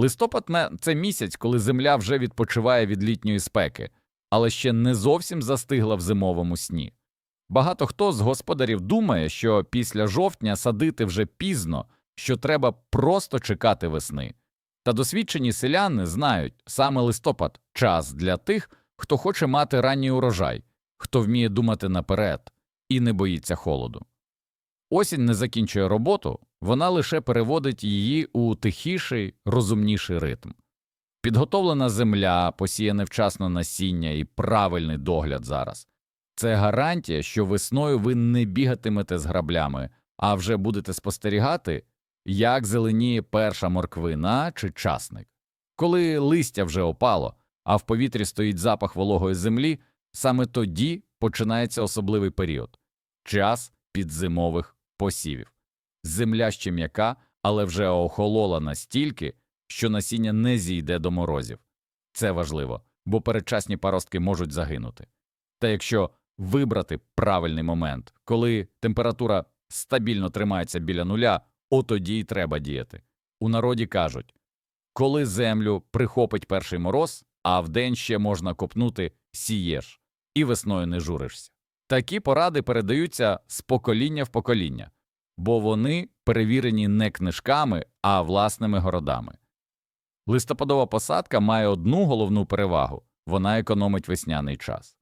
Листопад це місяць, коли земля вже відпочиває від літньої спеки, але ще не зовсім застигла в зимовому сні. Багато хто з господарів думає, що після жовтня садити вже пізно, що треба просто чекати весни. Та досвідчені селяни знають, саме листопад час для тих, хто хоче мати ранній урожай, хто вміє думати наперед і не боїться холоду. Осінь не закінчує роботу, вона лише переводить її у тихіший, розумніший ритм. Підготовлена земля, посіяне вчасно насіння і правильний догляд зараз це гарантія, що весною ви не бігатимете з граблями, а вже будете спостерігати, як зеленіє перша морквина чи часник. Коли листя вже опало, а в повітрі стоїть запах вологої землі, саме тоді починається особливий період час підзимових посівів. Земля ще м'яка, але вже охолола настільки, що насіння не зійде до морозів. Це важливо, бо передчасні паростки можуть загинути. Та якщо вибрати правильний момент, коли температура стабільно тримається біля нуля, от тоді й треба діяти. У народі кажуть коли землю прихопить перший мороз, а вдень ще можна копнути сієш, і весною не журишся. Такі поради передаються з покоління в покоління, бо вони перевірені не книжками, а власними городами. Листопадова посадка має одну головну перевагу вона економить весняний час.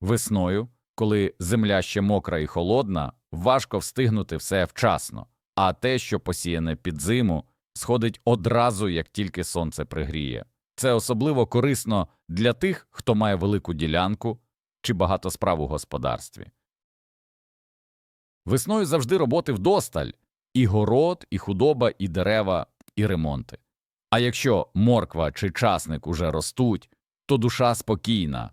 Весною, коли земля ще мокра і холодна, важко встигнути все вчасно, а те, що посіяне під зиму, сходить одразу, як тільки сонце пригріє. Це особливо корисно для тих, хто має велику ділянку чи багато справ у господарстві. Весною завжди роботи вдосталь і город, і худоба, і дерева, і ремонти. А якщо морква чи часник уже ростуть, то душа спокійна.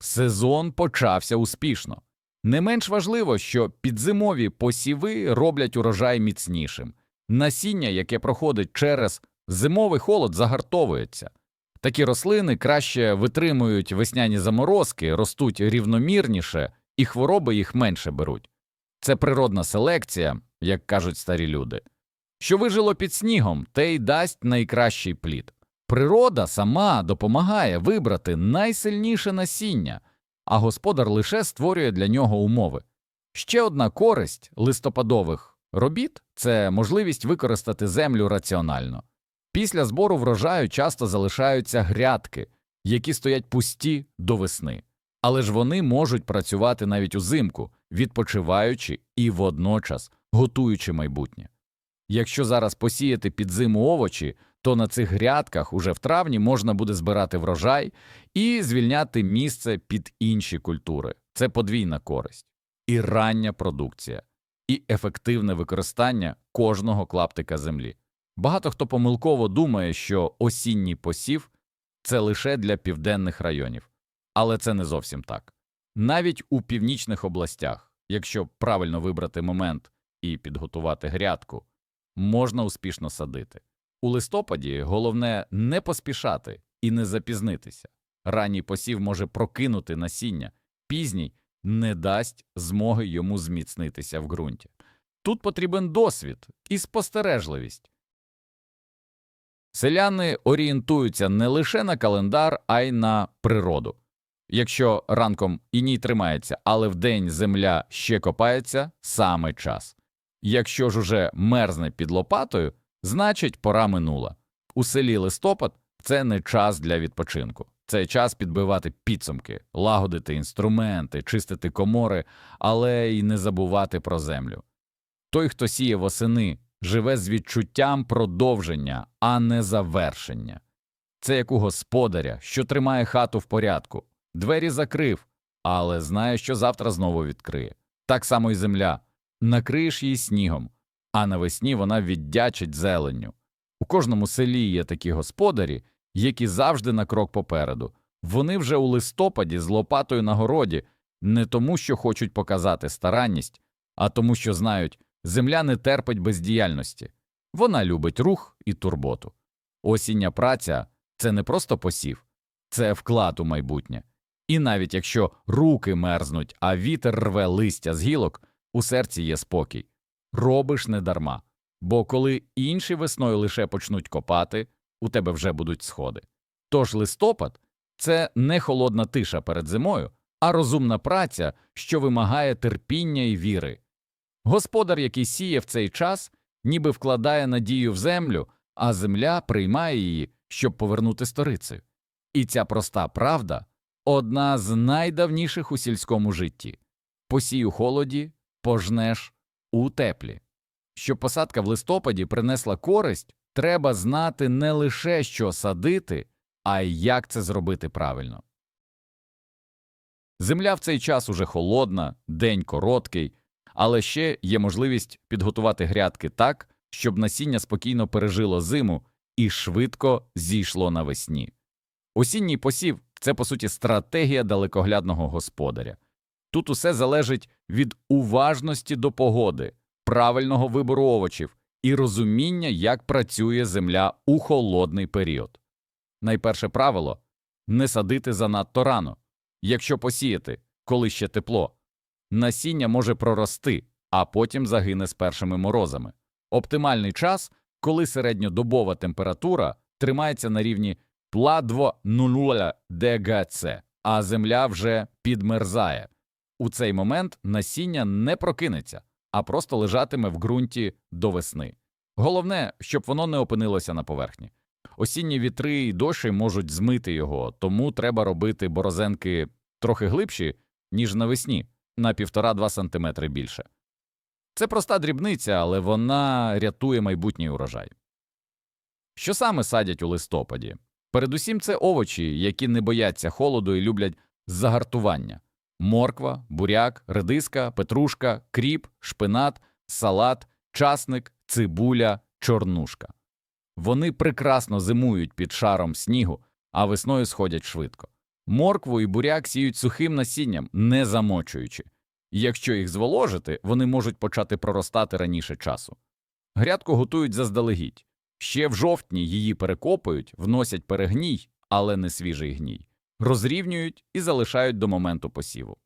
Сезон почався успішно. Не менш важливо, що підзимові посіви роблять урожай міцнішим. Насіння, яке проходить через зимовий холод, загартовується. Такі рослини краще витримують весняні заморозки, ростуть рівномірніше, і хвороби їх менше беруть. Це природна селекція, як кажуть старі люди. Що вижило під снігом, те й дасть найкращий плід. Природа сама допомагає вибрати найсильніше насіння, а господар лише створює для нього умови. Ще одна користь листопадових робіт це можливість використати землю раціонально. Після збору врожаю часто залишаються грядки, які стоять пусті до весни, але ж вони можуть працювати навіть узимку, відпочиваючи і водночас готуючи майбутнє. Якщо зараз посіяти під зиму овочі, то на цих грядках уже в травні можна буде збирати врожай і звільняти місце під інші культури. Це подвійна користь, і рання продукція, і ефективне використання кожного клаптика землі. Багато хто помилково думає, що осінній посів це лише для південних районів, але це не зовсім так. Навіть у північних областях, якщо правильно вибрати момент і підготувати грядку, можна успішно садити. У листопаді головне не поспішати і не запізнитися. Ранній посів може прокинути насіння, пізній не дасть змоги йому зміцнитися в ґрунті. Тут потрібен досвід і спостережливість. Селяни орієнтуються не лише на календар, а й на природу. Якщо ранком іній тримається, але вдень земля ще копається саме час. Якщо ж уже мерзне під лопатою, значить пора минула. У селі листопад це не час для відпочинку, це час підбивати підсумки, лагодити інструменти, чистити комори, але й не забувати про землю. Той, хто сіє восени, живе з відчуттям продовження, а не завершення. Це як у господаря, що тримає хату в порядку, двері закрив, але знає, що завтра знову відкриє. Так само й земля. Накриєш її снігом, а навесні вона віддячить зеленню. У кожному селі є такі господарі, які завжди на крок попереду. Вони вже у листопаді з лопатою на городі, не тому, що хочуть показати старанність, а тому, що знають, земля не терпить бездіяльності. Вона любить рух і турботу. Осіння праця це не просто посів, це вклад у майбутнє. І навіть якщо руки мерзнуть, а вітер рве листя з гілок, у серці є спокій. Робиш не дарма. Бо коли інші весною лише почнуть копати, у тебе вже будуть сходи. Тож листопад це не холодна тиша перед зимою, а розумна праця, що вимагає терпіння і віри. Господар, який сіє в цей час, ніби вкладає надію в землю, а земля приймає її, щоб повернути сторицею. І ця проста правда одна з найдавніших у сільському житті посій у холоді, пожнеш у теплі. Щоб посадка в листопаді принесла користь, треба знати не лише що садити, а й як це зробити правильно. Земля в цей час уже холодна, день короткий, але ще є можливість підготувати грядки так, щоб насіння спокійно пережило зиму і швидко зійшло навесні. Осінній посів це, по суті, стратегія далекоглядного господаря. Тут усе залежить від уважності до погоди, правильного вибору овочів і розуміння, як працює земля у холодний період. Найперше правило не садити занадто рано. Якщо посіяти, коли ще тепло, насіння може прорости, а потім загине з першими морозами. Оптимальний час, коли середньодобова температура тримається на рівні 2,00 ДГЦ, а земля вже підмерзає. У цей момент насіння не прокинеться, а просто лежатиме в ґрунті до весни. Головне, щоб воно не опинилося на поверхні. Осінні вітри і дощі можуть змити його, тому треба робити борозенки трохи глибші, ніж навесні, на 1,5-2 см більше. Це проста дрібниця, але вона рятує майбутній урожай. Що саме садять у листопаді? Передусім це овочі, які не бояться холоду і люблять загартування морква, буряк, редиска, петрушка, кріп, шпинат, салат, часник, цибуля, чорнушка. Вони прекрасно зимують під шаром снігу, а весною сходять швидко. Моркву і буряк сіють сухим насінням, не замочуючи. Якщо їх зволожити, вони можуть почати проростати раніше часу. Грядку готують заздалегідь. Ще в жовтні її перекопують, вносять перегній, але не свіжий гній, розрівнюють і залишають до моменту посіву.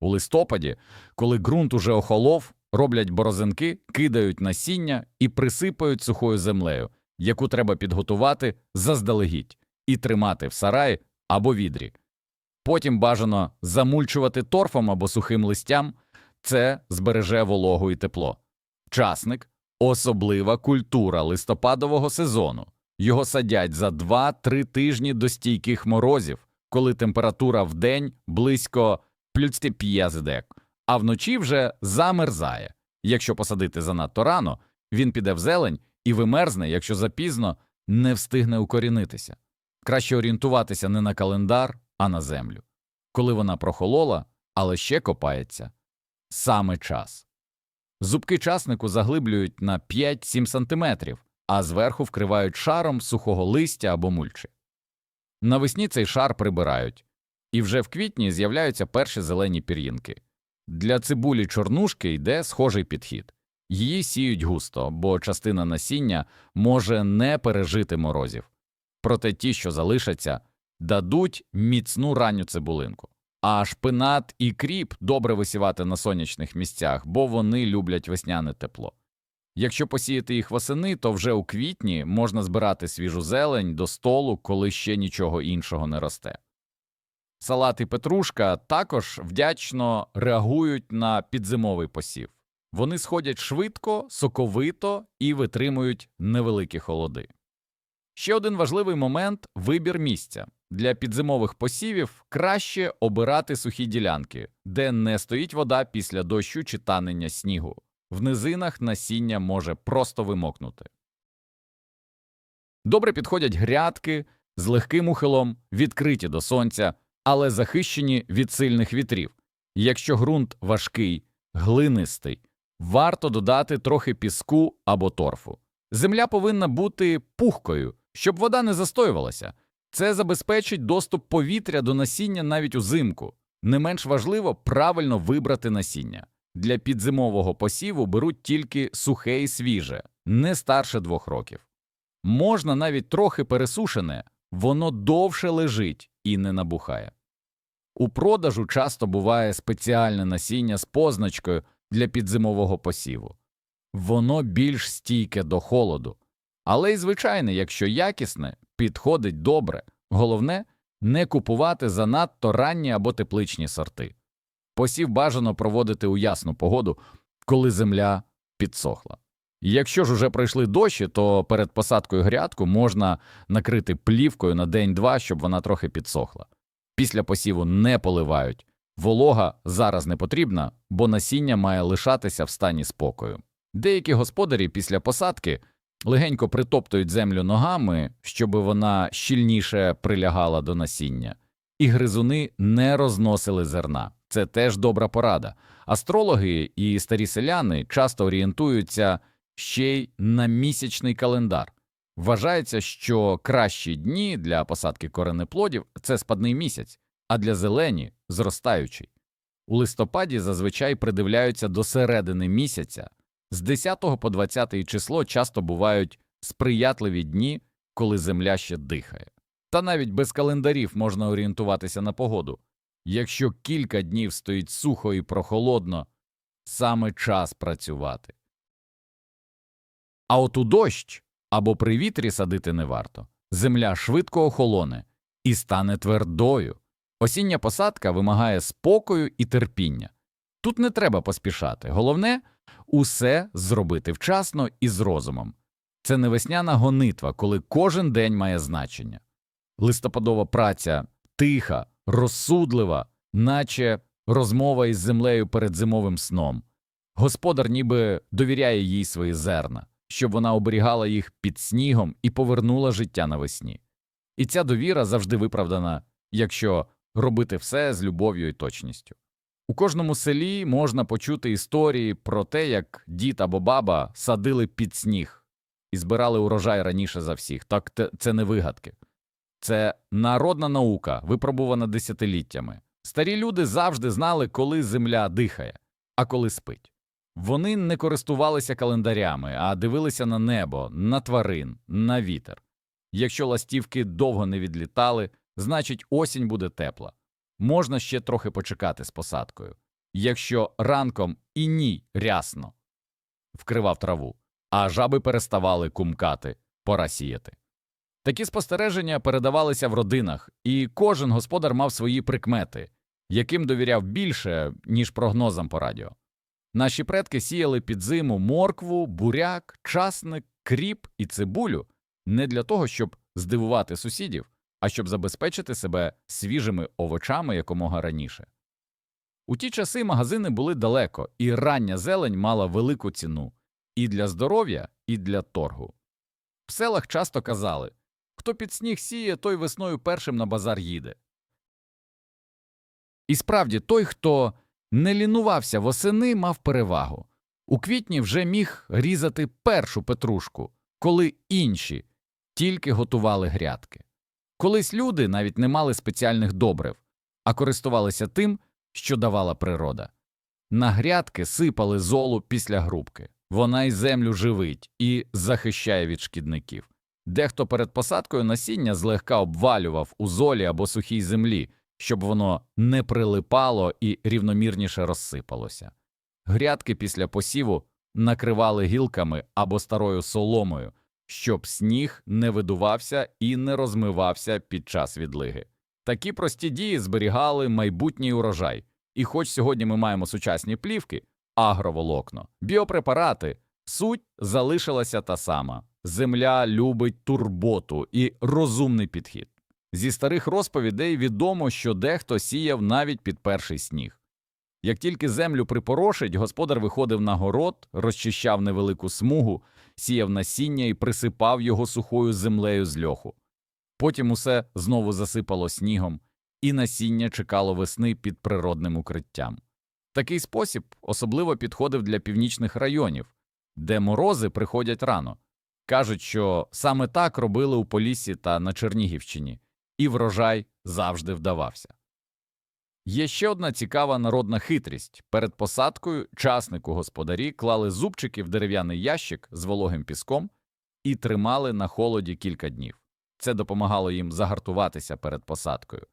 У листопаді, коли ґрунт уже охолов, роблять борозинки, кидають насіння і присипають сухою землею, яку треба підготувати заздалегідь і тримати в сараї або відрі. Потім бажано замульчувати торфом або сухим листям, це збереже вологу і тепло. Часник особлива культура листопадового сезону. Його садять за 2-3 тижні до стійких морозів, коли температура в день близько плюс 5 а вночі вже замерзає. Якщо посадити занадто рано, він піде в зелень і вимерзне, якщо запізно не встигне укорінитися. Краще орієнтуватися не на календар, а на землю. Коли вона прохолола, але ще копається саме час. Зубки часнику заглиблюють на 5-7 см, а зверху вкривають шаром сухого листя або мульчі. Навесні цей шар прибирають, і вже в квітні з'являються перші зелені пір'їнки. Для цибулі чорнушки йде схожий підхід. Її сіють густо, бо частина насіння може не пережити морозів. Проте ті, що залишаться, дадуть міцну ранню цибулинку. А шпинат і кріп добре висівати на сонячних місцях, бо вони люблять весняне тепло. Якщо посіяти їх восени, то вже у квітні можна збирати свіжу зелень до столу, коли ще нічого іншого не росте. Салат і петрушка також вдячно реагують на підзимовий посів. Вони сходять швидко, соковито і витримують невеликі холоди. Ще один важливий момент вибір місця. Для підзимових посівів краще обирати сухі ділянки, де не стоїть вода після дощу чи танення снігу. В низинах насіння може просто вимокнути. Добре підходять грядки з легким ухилом, відкриті до сонця, але захищені від сильних вітрів. Якщо ґрунт важкий, глинистий, варто додати трохи піску або торфу. Земля повинна бути пухкою, щоб вода не застоювалася. Це забезпечить доступ повітря до насіння навіть узимку. Не менш важливо правильно вибрати насіння. Для підзимового посіву беруть тільки сухе і свіже, не старше двох років. Можна навіть трохи пересушене, воно довше лежить і не набухає. У продажу часто буває спеціальне насіння з позначкою для підзимового посіву. Воно більш стійке до холоду, Але й звичайне, якщо якісне, підходить добре. Головне не купувати занадто ранні або тепличні сорти. Посів бажано проводити у ясну погоду, коли земля підсохла. Якщо ж уже пройшли дощі, то перед посадкою грядку можна накрити плівкою на день-два, щоб вона трохи підсохла. Після посіву не поливають. Волога зараз не потрібна, бо насіння має лишатися в стані спокою. Деякі господарі після посадки легенько притоптують землю ногами, щоб вона щільніше прилягала до насіння, і гризуни не розносили зерна. Це теж добра порада. Астрологи і старі селяни часто орієнтуються ще й на місячний календар. Вважається, що кращі дні для посадки коренеплодів – це спадний місяць, а для зелені – зростаючий. У листопаді зазвичай придивляються до середини місяця. З 10 по 20 число часто бувають сприятливі дні, коли земля ще дихає. Та навіть без календарів можна орієнтуватися на погоду. Якщо кілька днів стоїть сухо і прохолодно, саме час працювати. А от у дощ або при вітрі садити не варто. Земля швидко охолоне і стане твердою. Осіння посадка вимагає спокою і терпіння. Тут не треба поспішати. Головне усе зробити вчасно і з розумом. Це не весняна гонитва, коли кожен день має значення. Листопадова праця тиха, розсудлива, наче розмова із землею перед зимовим сном. Господар ніби довіряє їй свої зерна, щоб вона оберігала їх під снігом і повернула життя навесні. І ця довіра завжди виправдана, якщо робити все з любов'ю і точністю. У кожному селі можна почути історії про те, як дід або баба садили під сніг і збирали урожай раніше за всіх. Так це не вигадки. Це народна наука, випробувана десятиліттями. Старі люди завжди знали, коли земля дихає, а коли спить. Вони не користувалися календарями, а дивилися на небо, на тварин, на вітер. Якщо ластівки довго не відлітали, значить осінь буде тепла. Можна ще трохи почекати з посадкою. Якщо ранком і ні рясно вкривав траву, а жаби переставали кумкати, пора сіяти. Такі спостереження передавалися в родинах, і кожен господар мав свої прикмети, яким довіряв більше, ніж прогнозам по радіо. Наші предки сіяли під зиму моркву, буряк, часник, кріп і цибулю не для того, щоб здивувати сусідів, а щоб забезпечити себе свіжими овочами якомога раніше. У ті часи магазини були далеко, і рання зелень мала велику ціну і для здоров'я, і для торгу. В селах часто казали хто під сніг сіє, той весною першим на базар їде. І справді той, хто не лінувався восени, мав перевагу. У квітні вже міг різати першу петрушку, коли інші тільки готували грядки. Колись люди навіть не мали спеціальних добрив, а користувалися тим, що давала природа. На грядки сипали золу після грубки. Вона й землю живить і захищає від шкідників. Дехто перед посадкою насіння злегка обвалював у золі або сухій землі, щоб воно не прилипало і рівномірніше розсипалося. Грядки після посіву накривали гілками або старою соломою, щоб сніг не видувався і не розмивався під час відлиги. Такі прості дії зберігали майбутній урожай. І хоч сьогодні ми маємо сучасні плівки, агроволокно, біопрепарати, суть залишилася та сама. Земля любить турботу і розумний підхід. Зі старих розповідей відомо, що дехто сіяв навіть під перший сніг. Як тільки землю припорошить, господар виходив на город, розчищав невелику смугу, сіяв насіння і присипав його сухою землею з льоху. Потім усе знову засипало снігом, і насіння чекало весни під природним укриттям. Такий спосіб особливо підходив для північних районів, де морози приходять рано. Кажуть, що саме так робили у Поліссі та на Чернігівщині, і врожай завжди вдавався. Є ще одна цікава народна хитрість. Перед посадкою часнику господарі клали зубчики в дерев'яний ящик з вологим піском і тримали на холоді кілька днів. Це допомагало їм загартуватися перед посадкою.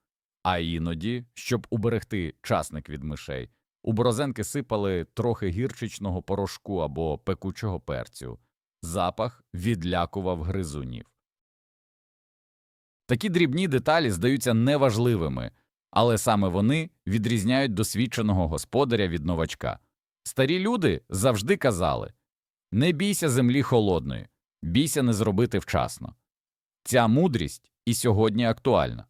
А іноді, щоб уберегти часник від мишей, у борозенки сипали трохи гірчичного порошку або пекучого перцю. запах відлякував гризунів. Такі дрібні деталі здаються неважливими, але саме вони відрізняють досвідченого господаря від новачка. Старі люди завжди казали не бійся землі холодної, бійся не зробити вчасно. Ця мудрість і сьогодні актуальна.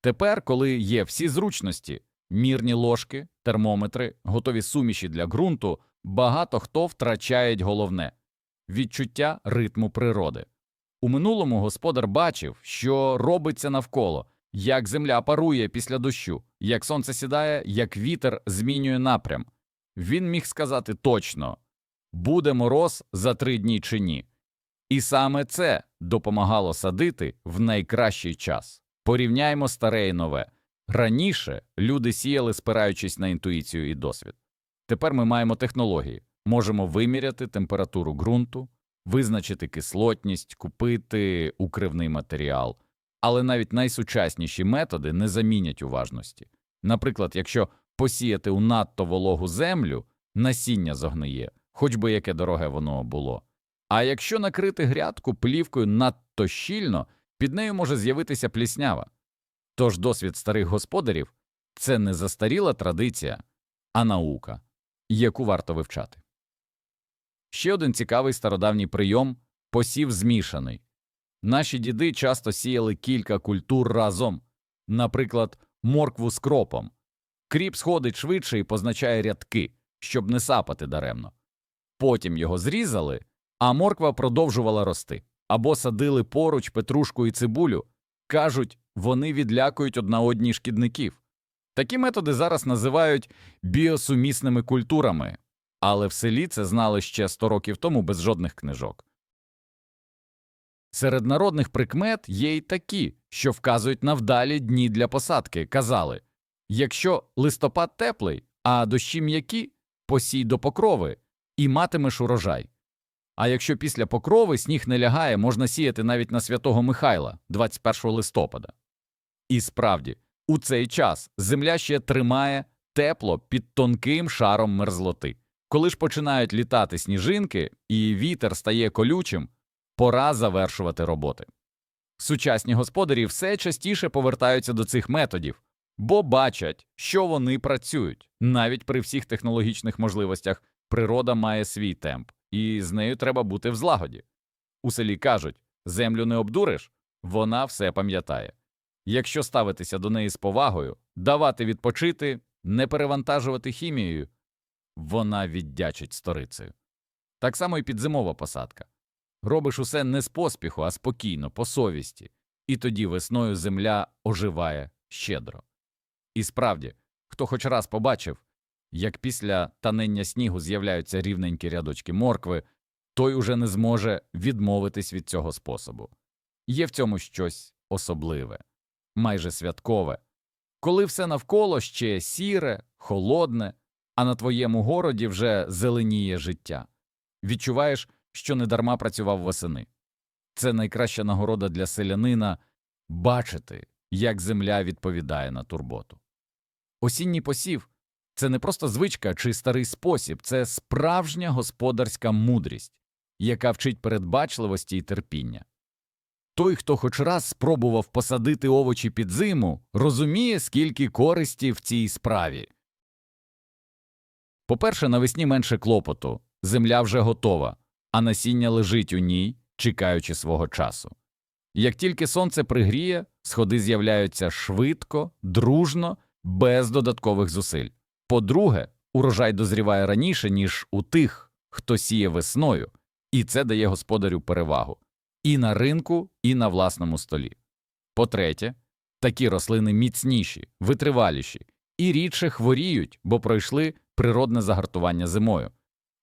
Тепер, коли є всі зручності, мірні ложки, термометри, готові суміші для ґрунту, багато хто втрачає головне відчуття ритму природи. У минулому господар бачив, що робиться навколо, як земля парує після дощу, як сонце сідає, як вітер змінює напрям. Він міг сказати точно буде мороз за три дні чи ні. І саме це допомагало садити в найкращий час. Порівняймо старе і нове. Раніше люди сіяли, спираючись на інтуїцію і досвід. Тепер ми маємо технології, можемо виміряти температуру ґрунту, визначити кислотність, купити укривний матеріал. Але навіть найсучасніші методи не замінять уважності. Наприклад, якщо посіяти у надто вологу землю, насіння зогниє, хоч би яке дороге воно було. А якщо накрити грядку плівкою надто щільно, під нею може з'явитися пліснява. Тож досвід старих господарів це не застаріла традиція, а наука, яку варто вивчати. Ще один цікавий стародавній прийом посів змішаний. Наші діди часто сіяли кілька культур разом, наприклад, моркву з кропом. Кріп сходить швидше і позначає рядки, щоб не сапати даремно. Потім його зрізали, а морква продовжувала рости. Або садили поруч петрушку і цибулю. Кажуть, вони відлякують одна одні шкідників. Такі методи зараз називають біосумісними культурами, але в селі це знали ще 100 років тому без жодних книжок. Серед народних прикмет є й такі, що вказують на вдалі дні для посадки. Казали якщо листопад теплий, а дощі м'які, посій до покрови і матимеш урожай. А якщо після покрови сніг не лягає, можна сіяти навіть на святого Михайла 21 листопада. І справді, у цей час земля ще тримає тепло під тонким шаром мерзлоти. Коли ж починають літати сніжинки і вітер стає колючим, пора завершувати роботи. Сучасні господарі все частіше повертаються до цих методів, бо бачать, що вони працюють. Навіть при всіх технологічних можливостях природа має свій темп, і з нею треба бути в злагоді. У селі кажуть землю не обдуриш, вона все пам'ятає. Якщо ставитися до неї з повагою, давати відпочити, не перевантажувати хімією, вона віддячить сторицею. Так само і підзимова посадка. Робиш усе не з поспіху, а спокійно, по совісті, і тоді весною земля оживає щедро. І справді, хто хоч раз побачив, як після танення снігу з'являються рівненькі рядочки моркви, той уже не зможе відмовитись від цього способу. Є в цьому щось особливе, майже святкове, коли все навколо ще сіре, холодне, а на твоєму городі вже зеленіє життя. Відчуваєш, що недарма працював восени. Це найкраща нагорода для селянина бачити, як земля відповідає на турботу. Осінній посів це не просто звичка чи старий спосіб, це справжня господарська мудрість, яка вчить передбачливості і терпіння. Той, хто хоч раз спробував посадити овочі під зиму, розуміє, скільки користі в цій справі. По-перше, навесні менше клопоту, земля вже готова, а насіння лежить у ній, чекаючи свого часу. Як тільки сонце пригріє, сходи з'являються швидко, дружно, без додаткових зусиль. По-друге, урожай дозріває раніше, ніж у тих, хто сіє весною, і це дає господарю перевагу і на ринку, і на власному столі. По-третє, такі рослини міцніші, витриваліші і рідше хворіють, бо пройшли природне загартування зимою.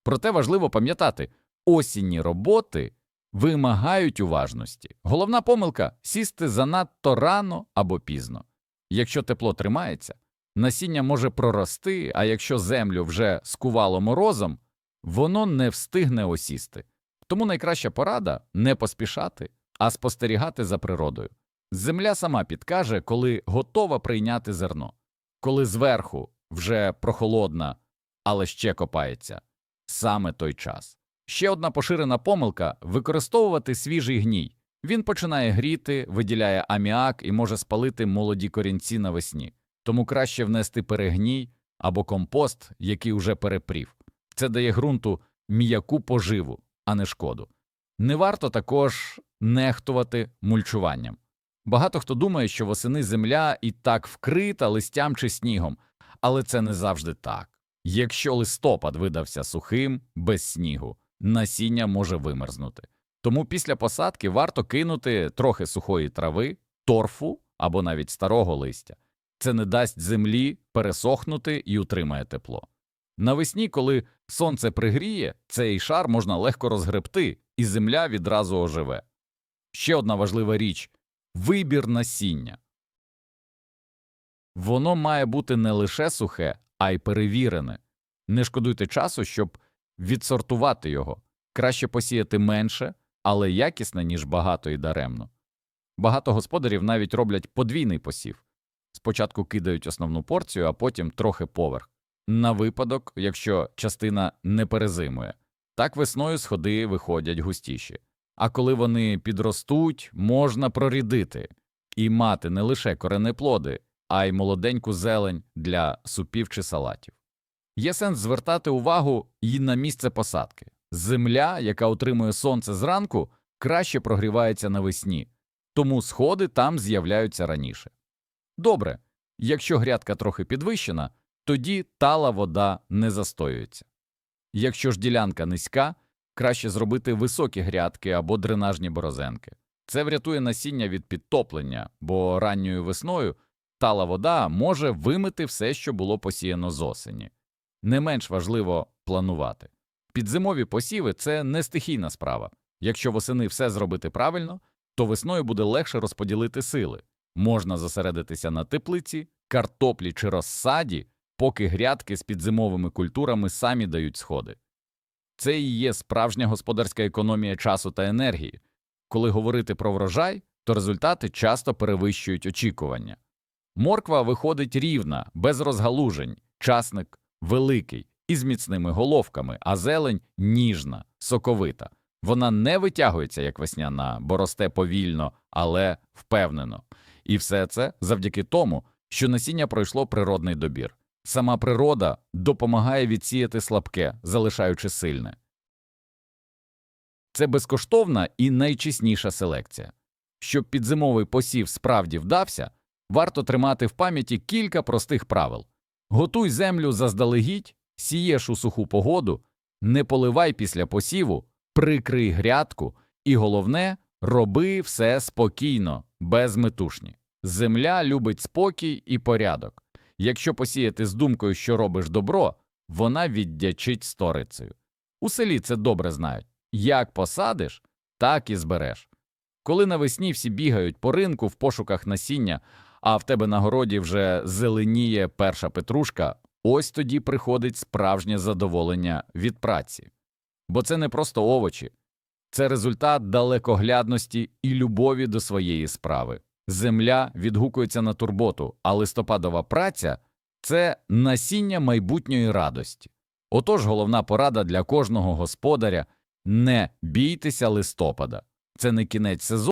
Проте важливо пам'ятати, осінні роботи вимагають уважності. Головна помилка сісти занадто рано або пізно. Якщо тепло тримається, насіння може прорости, а якщо землю вже скувало морозом, воно не встигне осісти. Тому найкраща порада не поспішати, а спостерігати за природою. Земля сама підкаже, коли готова прийняти зерно, коли зверху вже прохолодна, але ще копається саме той час. Ще одна поширена помилка використовувати свіжий гній. Він починає гріти, виділяє аміак і може спалити молоді корінці навесні. Тому краще внести перегній або компост, який уже перепрів. Це дає ґрунту м'яку поживу, а не шкоду. Не варто також нехтувати мульчуванням. Багато хто думає, що восени земля і так вкрита листям чи снігом, але це не завжди так. Якщо листопад видався сухим, без снігу, насіння може вимерзнути. Тому після посадки варто кинути трохи сухої трави, торфу або навіть старого листя. Це не дасть землі пересохнути і утримає тепло. Навесні, коли сонце пригріє, цей шар можна легко розгребти, і земля відразу оживе. Ще одна важлива річ вибір насіння. Воно має бути не лише сухе, а й перевірене. Не шкодуйте часу, щоб відсортувати його. Краще посіяти менше, але якісне, ніж багато і даремно. Багато господарів навіть роблять подвійний посів. Спочатку кидають основну порцію, а потім трохи поверх. На випадок, якщо частина не перезимує. Так весною сходи виходять густіші. А коли вони підростуть, можна прорідити і мати не лише коренеплоди, а й молоденьку зелень для супів чи салатів. Є сенс звертати увагу і на місце посадки. Земля, яка отримує сонце зранку, краще прогрівається навесні, тому сходи там з'являються раніше. Добре, якщо грядка трохи підвищена, тоді тала вода не застоюється. Якщо ж ділянка низька, краще зробити високі грядки або дренажні борозенки. Це врятує насіння від підтоплення, бо ранньою весною тала вода може вимити все, що було посіяно з осені. Не менш важливо планувати. Підзимові посіви це не стихійна справа. Якщо восени все зробити правильно, то весною буде легше розподілити сили. Можна зосередитися на теплиці, картоплі чи розсаді, поки грядки з підзимовими культурами самі дають сходи. Це і є справжня господарська економія часу та енергії. Коли говорити про врожай, то результати часто перевищують очікування. Морква виходить рівна, без розгалужень, часник великий, із міцними головками, а зелень ніжна, соковита. Вона не витягується, як весняна, бо росте повільно, але впевнено. І все це завдяки тому, що насіння пройшло природний добір. Сама природа допомагає відсіяти слабке, залишаючи сильне. Це безкоштовна і найчесніша селекція. Щоб підзимовий посів справді вдався, варто тримати в пам'яті кілька простих правил. Готуй землю заздалегідь, сієш у суху погоду, не поливай після посіву, прикрий грядку і головне роби все спокійно, без метушні. Земля любить спокій і порядок. Якщо посіяти з думкою, що робиш добро, вона віддячить сторицею. У селі це добре знають. Як посадиш, так і збереш. Коли навесні всі бігають по ринку в пошуках насіння, а в тебе на городі вже зеленіє перша петрушка, ось тоді приходить справжнє задоволення від праці. Бо це не просто овочі, це результат далекоглядності і любові до своєї справи. Земля відгукується на турботу, а листопадова праця це насіння майбутньої радості. Отож, головна порада для кожного господаря не бійтеся листопада. Це не кінець сезону.